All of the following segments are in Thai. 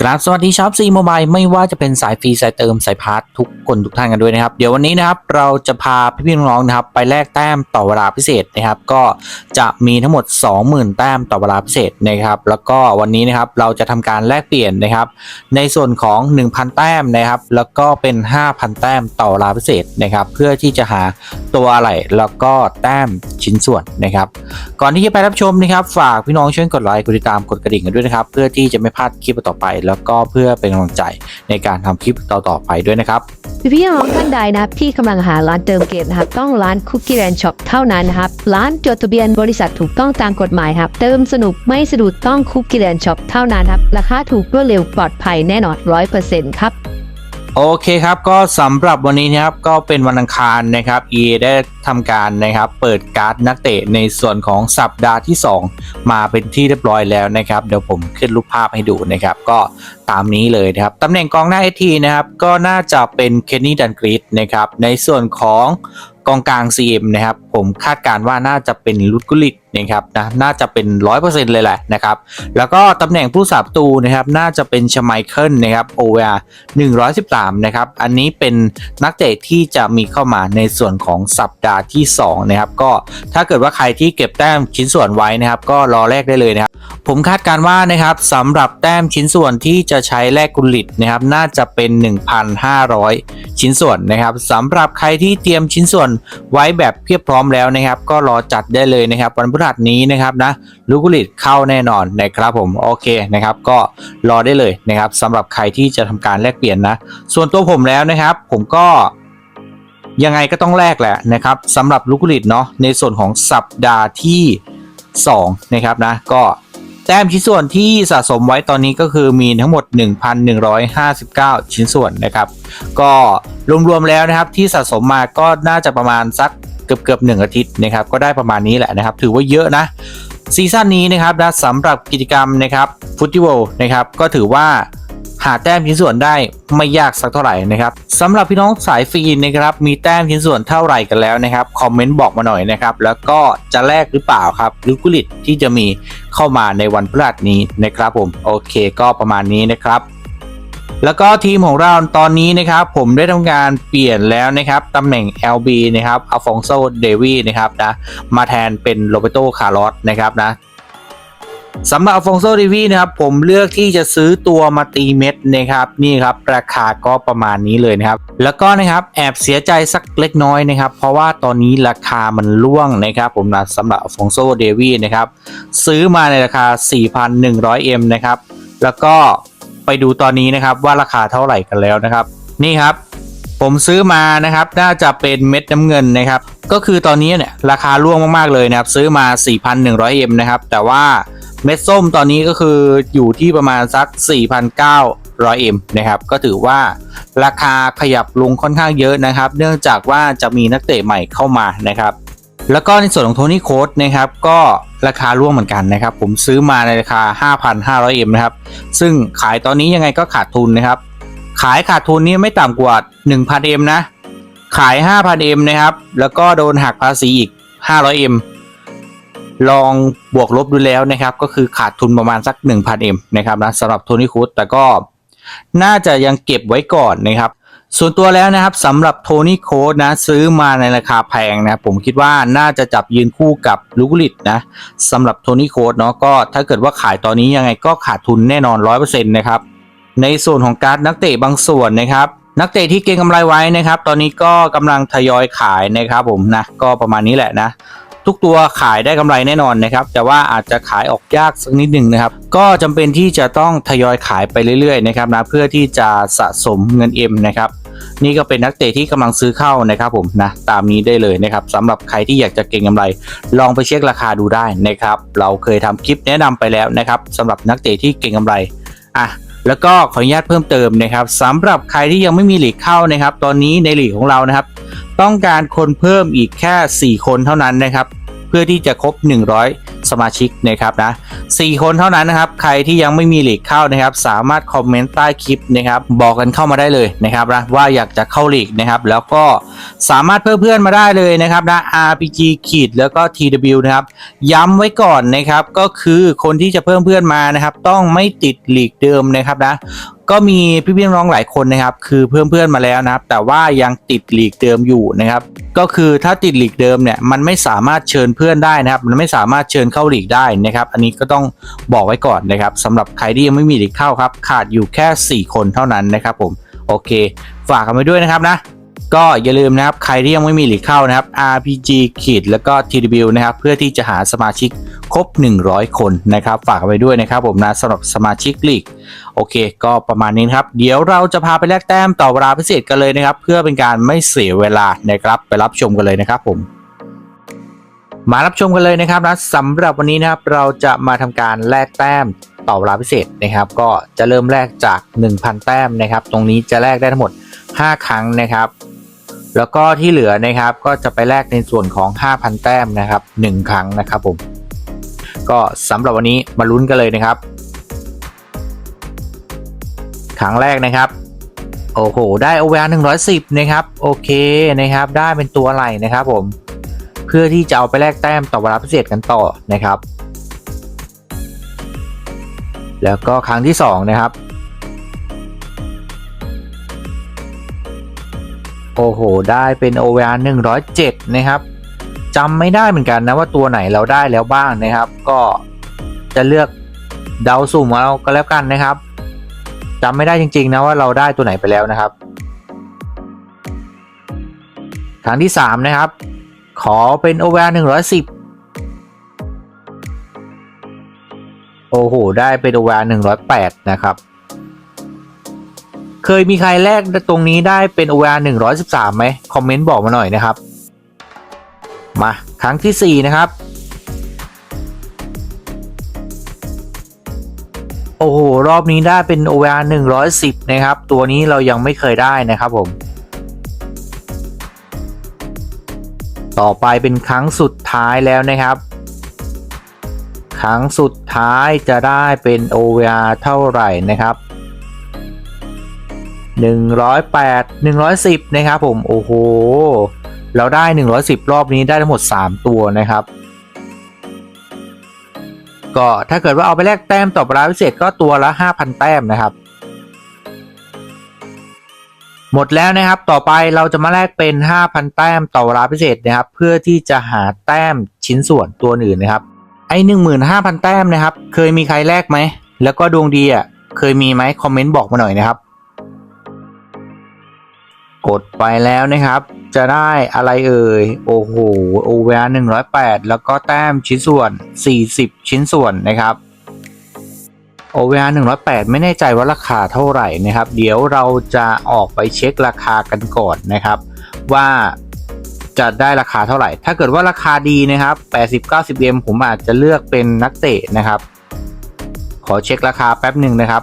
กราบสวัสดีชาวซีโมบายไม่ว่าจะเป็นสายฟรีสายเติมสายพาร์ททุกคนทุกท่านกันด้วยนะครับ เดี๋ยววันนี้นะครับเราจะพาพี่ๆน้องๆนะครับไปแลกแต้มต่อเวลาพิเศษนะครับ ก็จะมีทั้งหมด 20,000 แต้มต่อเวลาพิเศษนะครับ แล้วก็วันนี้นะครับเราจะทำการแลกเปลี่ยนนะครับ ในส่วนของ 1,000 แต้มนะครับ แล้วก็เป็น 5,000 แต้มต่อเวลาพิเศษนะครับ เพื่อที่จะหาตัวอะไรแล้วก็แต้มชิ้นส่วนนะครับ ก่อนที่จะไปรับชมนะครับ ฝากพี่น้องช่วยกดไลค์กดติดตามกดกระดิ่งกันด้วยนะครับ เพื่อที่จะไม่พลาดคลิปต่อไปแล้วก็เพื่อเป็นกำลังใจในการทำคลิปต่อๆไปด้วยนะครับพี่น้องท่านใดนะครับที่กำลังหาร้านเติมเกมนะครับต้องร้านคุกกี้แ n นช็อปเท่านั้นนะครับร้านจดทะเบียนบริษัทถูกต้องตามกฎหมายครับเติมสนุกไม่สะดุดต้องคุกกี้แ n นช็อปเท่านั้นครับราคาถูกรวดเร็วปลอดภัยแน่นอนร้อยเปอร์เซ็นต์ครับ โอเคครับก็สำหรับวันนี้นะครับก็เป็นวันอังคารนะครับ EA ได้ทำการนะครับเปิดการ์ดนักเตะในส่วนของสัปดาห์ที่ 2 มาเป็นที่เรียบร้อยแล้วนะครับ เดี๋ยวผมขึ้นรูปภาพให้ดูนะครับ ก็ตามนี้เลยนะครับตำแหน่งกองหน้าเอทีนะครับก็น่าจะเป็นเคนนี่ดันกรีดนะครับในส่วนของกองกลาง CM นะครับ ผมคาดการ์ว่าน่าจะเป็นลุดกุลิตนะครับนะน่าจะเป็น 100%เลยแหละนะครับแล้วก็ตำแหน่งผู้สาประตูนะครับน่าจะเป็นชไมเคิลนะครับ OVR 113นะครับอันนี้เป็นนักเตะที่จะมีเข้ามาในส่วนของสัปดาห์ที่2นะครับก็ถ้าเกิดว่าใครที่เก็บแต้มชิ้นส่วนไว้นะครับก็รอแลกได้เลยนะครับผมคาดการ์ว่านะครับสำหรับแต้มชิ้นส่วนที่จะใช้แลกกุลิตนะครับน่าจะเป็น 1,500 ชิ้นส่วนนะครับสำหรับใครที่เตรียมชิ้นส่วนไว้แบบเพียบพร้อมแล้วนะครับ ก็รอจัดได้เลยนะครับ วันพฤหัสนี้นะครับนะลูกกุลิตเข้าแน่นอนนะครับผมโอเคนะครับ ก็รอได้เลยนะครับสำหรับใครที่จะทำการแลกเปลี่ยนนะ ส่วนตัวผมแล้วนะครับ ผมก็ยังไงก็ต้องแลกแหละนะครับสำหรับลูกกุลิตเนาะในส่วนของสัปดาห์ที่ 2 นะครับนะก็แต้มชิ้นส่วนที่สะสมไว้ตอนนี้ก็คือมีทั้งหมด 1,159 ชิ้นส่วนนะครับ ก็รวมๆแล้วนะครับที่สะสมมาก็น่าจะประมาณสัก เกือบเกือบหนึ่งอาทิตย์นะครับก็ได้ประมาณนี้แหละนะครับ ถือว่าเยอะนะซีซั่นนี้นะครับนะสำหรับกิจกรรมนะครับฟุต i วนะครับก็ถือว่าหาแต้มชิ้นส่วนได้ไม่ยากสักเท่าไหร่นะครับสำหรับพี่น้องสายฟรีนะครับ มีแต้มชิ้นส่วนเท่าไหร่กันแล้วนะครับคอมเมนต์บอกมาหน่อยนะครับ แล้วก็จะแลกหรือเปล่าครับหรือกุลิตที่จะมีเข้ามาในวันพฤหัสนี้นะครับผมโอเคก็ประมาณนี้นะครับ แล้วก็ทีมของเราตอนนี้นะครับ ผมได้ทำการเปลี่ยนแล้วนะครับตำแหน่ง LB นะครับอัลฟองโซเดวีนะครับนะมาแทนเป็นโรเบโตคาร์ลอสนะครับนะสำหรับอัลฟองโซเดวีนะครับผมเลือกที่จะซื้อตัวมาตีเม็ดนะครับนี่ครับราคาก็ประมาณนี้เลยนะครับ แล้วก็นะครับแอบเสียใจสักเล็กน้อยนะครับ เพราะว่าตอนนี้ราคามันล่วงนะครับ ผมนะสำหรับอัลฟองโซเดวีนะครับซื้อมาในราคา 4,100M นะครับแล้วก็ ไปดูตอนนี้นะครับว่าราคาเท่าไหร่กันแล้วนะครับ นี่ครับ ผมซื้อมานะครับน่าจะเป็นเม็ดน้ำเงินนะครับ ก็คือตอนนี้เนี่ยราคาร่วงมากๆเลยนะครับ ซื้อมา 4,100M นะครับ แต่ว่าเม็ดส้มตอนนี้ก็คืออยู่ที่ประมาณสัก 4,900M นะครับ ก็ถือว่าราคาขยับลงค่อนข้างเยอะนะครับ เนื่องจากว่าจะมีนักเตะใหม่เข้ามานะครับ แล้วก็ในส่วนของโทนี่โค้ดนะครับก็ราคาร่วงเหมือนกันนะครับ ผมซื้อมาในราคา 5,500M นะครับ ซึ่งขายตอนนี้ยังไงก็ขาดทุนนะครับ ขายขาดทุนนี่ไม่ต่ำกว่า 1,000M นะ ขาย 5,000M นะครับ แล้วก็โดนหักภาษีอีก 500M ลองบวกลบดูแล้วนะครับ ก็คือขาดทุนประมาณสัก 1,000M นะครับนะสำหรับโทนี่ค้ดแต่ก็น่าจะยังเก็บไว้ก่อนนะครับ ส่วนตัวแล้วนะครับสำหรับโทนี่โค้ดนะซื้อมาในราคาแพงนะผมคิดว่าน่าจะจับยืนคู่กับลูกุลิตนะสำหรับโทนี่โค้ดเนาะก็ถ้าเกิดว่าขายตอนนี้ยังไงก็ขาดทุนแน่นอน 100%นะครับในส่วนของการดนักเตะบางส่วนนะครับนักเตะที่เก็งกำไรไว้นะครับ ตอนนี้ก็กำลังทยอยขายนะครับผมนะก็ประมาณนี้แหละนะทุกตัวขายได้กำไรแน่นอนนะครับ แต่ว่าอาจจะขายออกยากสักนิดหนึ่งนะครับ ก็จำเป็นที่จะต้องทยอยขายไปเรื่อยๆนะครับนะเพื่อที่จะสะสมเงินเอ็มนะครับ นี่ก็เป็นนักเตะที่กำลังซื้อเข้านะครับผมนะตามนี้ได้เลยนะครับสำหรับใครที่อยากจะเก็งกำไร ลองไปเช็คราคาดูได้นะครับเราเคยทำคลิปแนะนำไปแล้วนะครับสำหรับนักเตะที่เก็งกำไรอะแล้วก็ขออนุญาตเพิ่มเติมนะครับสำหรับใครที่ยังไม่มีหลีกเข้านะครับ ตอนนี้ในหลีกของเรานะครับ ต้องการคนเพิ่มอีกแค่ 4 คนเท่านั้นนะครับ พื่อที่จะครบ 100 สมาชิกนะครับนะ4คนเท่านั้นนะครับ ใครที่ยังไม่มีหลีกเข้านะครับ สามารถคอมเมนต์ใต้คลิปนะครับ บอกกันเข้ามาได้เลยนะครับนะว่าอยากจะเข้าหลีกนะครับ แล้วก็สามารถเพิ่มเพื่อนมาได้เลยนะครับนะ RPG ขีดแล้วก็ TW นะครับ ย้ำไว้ก่อนนะครับ ก็คือคนที่จะเพิ่มเพื่อนมานะครับ ต้องไม่ติดหลีกเดิมนะครับนะก็มีพี่ๆน้องหลายคนนะครับ คือเพิ่มเพื่อนมาแล้วนะครับ แต่ว่ายังติดหลีกเดิมอยู่นะครับ ก็คือถ้าติดหลีกเดิมเนี่ยมันไม่สามารถเชิญเพื่อนได้นะครับ มันไม่สามารถเชิญเข้าหลีกได้นะครับ อันนี้ก็ต้องบอกไว้ก่อนนะครับสำหรับใครที่ยังไม่มีหลีกเข้าครับ ขาดอยู่แค่ 4 คนเท่านั้นนะครับผมโอเค ฝากกันไว้ด้วยนะครับนะ ก็อย่าลืมนะครับ ใครที่ยังไม่มีหลีกเข้านะครับ RPG ขีดแล้วก็ TW นะครับ เพื่อที่จะหาสมาชิกครบ 100 คนนะครับ ฝากไว้ด้วยนะครับผมนะสำหรับสมาชิกลีกโอเค ก็ประมาณนี้นครับ เดี๋ยวเราจะพาไปแลกแต้มต่อเวลาพิเศษกันเลยนะครับ เพื่อเป็นการไม่เสียเวลานะครับ ไปรับชมกันเลยนะครับผมมารับชมกันเลยนะครับนะสำหรับวันนี้นะครับเราจะมาทำการแลกแต้มต่อเวลาพิเศษนะครับ ก็จะเริ่มแลกจาก 1,000 แต้มนะครับ ตรงนี้จะแลกได้ทั้งหมด 5 ครั้งนะครับ แล้วก็ที่เหลือนะครับก็จะไปแลกในส่วนของ 5,000 แต้มนะครับ 1 ครั้งนะครับผม ก็สำหรับวันนี้มาลุ้นกันเลยนะครับ ครั้งแรกนะครับ โอ้โห ได้ OVR 110นะครับ โอเคนะครับ ได้เป็นตัวอะไรนะครับผม เพื่อที่จะเอาไปแลกแต้มต่อเวลาพิเศษกันต่อนะครับ แล้วก็ครั้งที่ 2 นะครับ โอ้โห ได้เป็น OVR 107 นะครับจำไม่ได้เหมือนกันนะว่าตัวไหนเราได้แล้วบ้างนะครับ ก็จะเลือกเดาสุ่มเอาก็แล้วกันนะครับจำไม่ได้จริง ๆ นะว่าเราได้ตัวไหนไปแล้วนะครับครั้งที่ 3 นะครับ ขอเป็น OVR 110โอ้โห ได้เป็น OVR 108 นะครับ เคยมีใครแลกตรงนี้ได้เป็น OR 113ไหมคอมเมนต์บอกมาหน่อยนะครับ มาครั้งที่ 4 นะครับ โอ้โห รอบนี้ได้เป็น OR 110 นะครับ ตัวนี้เรายังไม่เคยได้นะครับผม ต่อไปเป็นครั้งสุดท้ายแล้วนะครับ ครั้งสุดท้ายจะได้เป็น OVR เท่าไหร่นะครับ 108 110 นะครับผม โอ้โห เราได้ 110 รอบนี้ได้ทั้งหมด 3 ตัวนะครับ ก็ถ้าเกิดว่าเอาไปแลกแต้มต่อเวลาพิเศษก็ตัวละ 5,000 แต้มนะครับ หมดแล้วนะครับ ต่อไปเราจะมาแลกเป็น 5,000 แต้มต่อเวลาพิเศษนะครับ เพื่อที่จะหาแต้มชิ้นส่วนตัวอื่นนะครับ ไอ้15,000 แต้มนะครับ เคยมีใครแลกไหม แล้วก็ดวงดีอะ เคยมีไหมคอมเมนต์บอกมาหน่อยนะครับ กดไปแล้วนะครับ จะได้อะไรเอ่ย โอ้โห OVR 108แล้วก็แต้มชิ้นส่วน 40 ชิ้นส่วนนะครับ OVR 108ไม่แน่ใจว่าราคาเท่าไหร่นะครับ เดี๋ยวเราจะออกไปเช็คราคากันก่อนนะครับ ว่าจะได้ราคาเท่าไหร่ ถ้าเกิดว่าราคาดีนะครับ 80 90M ผมอาจจะเลือกเป็นนักเตะนะครับ ขอเช็คราคาแป๊บหนึ่งนะครับ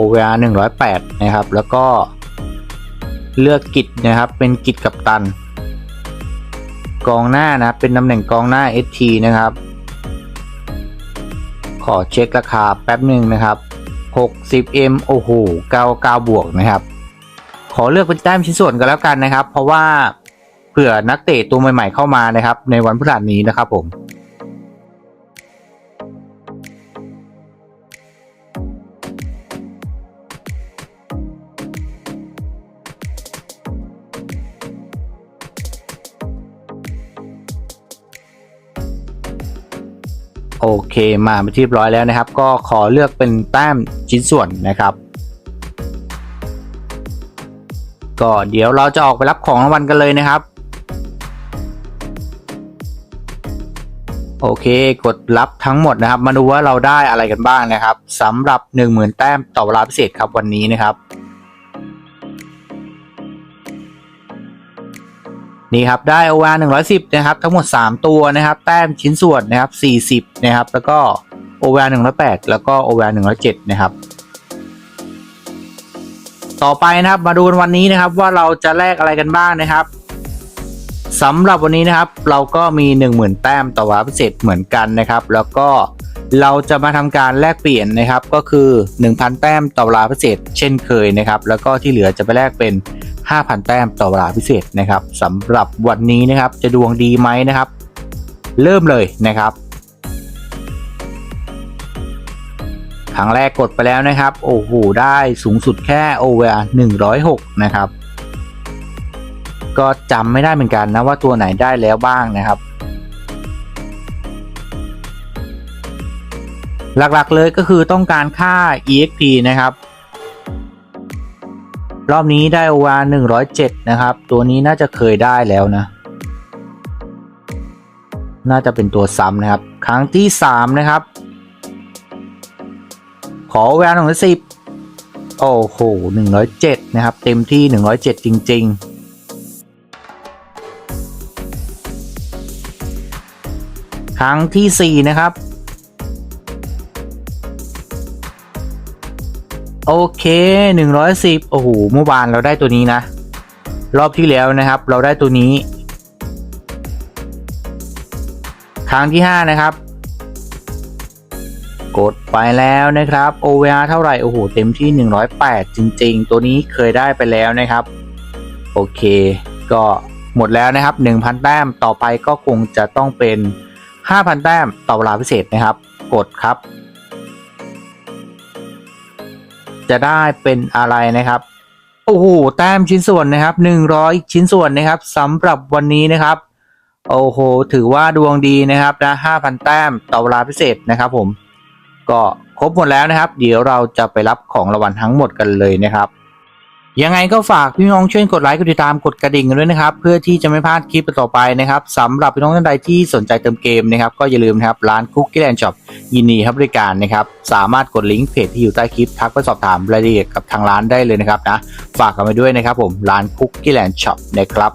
OVR 108 นะครับ แล้วก็เลือกกิจนะครับ เป็นกิจกับตัน กองหน้านะ เป็นตำแหน่งกองหน้า ST นะครับ ขอเช็คราคาแป๊บหนึ่งนะครับ 60M โอ้โห99บวกนะครับ ขอเลือกเป็นแต้มชิ้นส่วนกันแล้วกันนะครับ เพราะว่าเผื่อนักเตะตัวใหม่ๆเข้ามานะครับ ในวันพฤหัสนี้นะครับผม โอเคมาเป็นที่เรียบร้อยแล้วนะครับ ก็ขอเลือกเป็นแต้มชิ้นส่วนนะครับ ก็เดี๋ยวเราจะออกไปรับของรางวัลกันเลยนะครับ โอเค กดรับทั้งหมดนะครับ มาดูว่าเราได้อะไรกันบ้างนะครับสำหรับ 10,000 แต้มต่อเวลาพิเศษครับวันนี้นะครับ นี่ครับได้ OR 110นะครับทั้งหมด 3 ตัวนะครับ แต้มชิ้นส่วนนะครับ40นะครับ แล้วก็ OR 108แปดแล้วก็ OR 107นะครับต่อไปนะครับมาดูกันวันนี้นะครับว่าเราจะแลกอะไรกันบ้างนะครับสำหรับวันนี้นะครับ เราก็มี 10,000 แต้มต่อวาพิเศษเหมือนกันนะครับ แล้วก็เราจะมาทำการแลกเปลี่ยนนะครับก็คือ 1,000 แต้มต่อวาพิเศษ เช่นเคยนะครับ แล้วก็ที่เหลือจะไปแลกเป็น 5,000 แต้มต่อเวลาพิเศษนะครับสำหรับวันนี้นะครับจะดวงดีไหมนะครับ เริ่มเลยนะครับครั้งแรกกดไปแล้วนะครับ โอ้โห ได้สูงสุดแค่ OVR 106 นะครับ ก็จำไม่ได้เหมือนกันนะว่าตัวไหนได้แล้วบ้างนะครับ หลักๆเลยก็คือต้องการค่า EXP นะครับ รอบนี้ได้ OVR 107 นะครับ ตัวนี้น่าจะเคยได้แล้วนะ น่าจะเป็นตัวซ้ำนะครับ ครั้งที่ 3 นะครับ ขอแวนของสิบโอ้โหหนึ่งร้อยเจ็ดนะครับ เต็มที่หนึ่งร้อยเจ็ดจริง ๆครั้งที่สี่นะครับ โอเคหนึ่งร้อยสิบโอ้โห เมื่อวานเราได้ตัวนี้นะ รอบที่แล้วนะครับ เราได้ตัวนี้ ครั้งที่ห้านะครับ กดไปแล้วนะครับ OVR เท่าไหร่ โอ้โห เต็มที่ 108 จริง ๆ ตัวนี้เคยได้ไปแล้วนะครับ โอเค ก็หมดแล้วนะครับ 1,000 แต้ม ต่อไปก็คงจะต้องเป็น 5,000 แต้มต่อเวลาพิเศษนะครับ กดครับ จะได้เป็นอะไรนะครับ โอ้โหแต้มชิ้นส่วนนะครับ 100 ชิ้นส่วนนะครับสำหรับวันนี้นะครับ โอ้โห ถือว่าดวงดีนะครับนะ5,000 แต้มต่อเวลาพิเศษนะครับผม ก็ครบหมดแล้วนะครับ เดี๋ยวเราจะไปรับของรางวัลทั้งหมดกันเลยนะครับ ยังไงก็ฝากพี่น้องช่วยกดไลค์กดติดตามกดกระดิ่งกันด้วยนะครับ เพื่อที่จะไม่พลาดคลิปต่อไปนะครับสำหรับพี่น้องท่านใดที่สนใจเติมเกมนะครับก็อย่าลืมนะครับร้านคุกกี้แลนด์ช็อปยินดีครับบริการนะครับสามารถกดลิงก์เพจที่อยู่ใต้คลิปทักไปสอบถามรายละเอียดกับทางร้านได้เลยนะครับนะฝากกันไปด้วยนะครับผมร้านคุกกี้แลนด์ช็อปนะครับ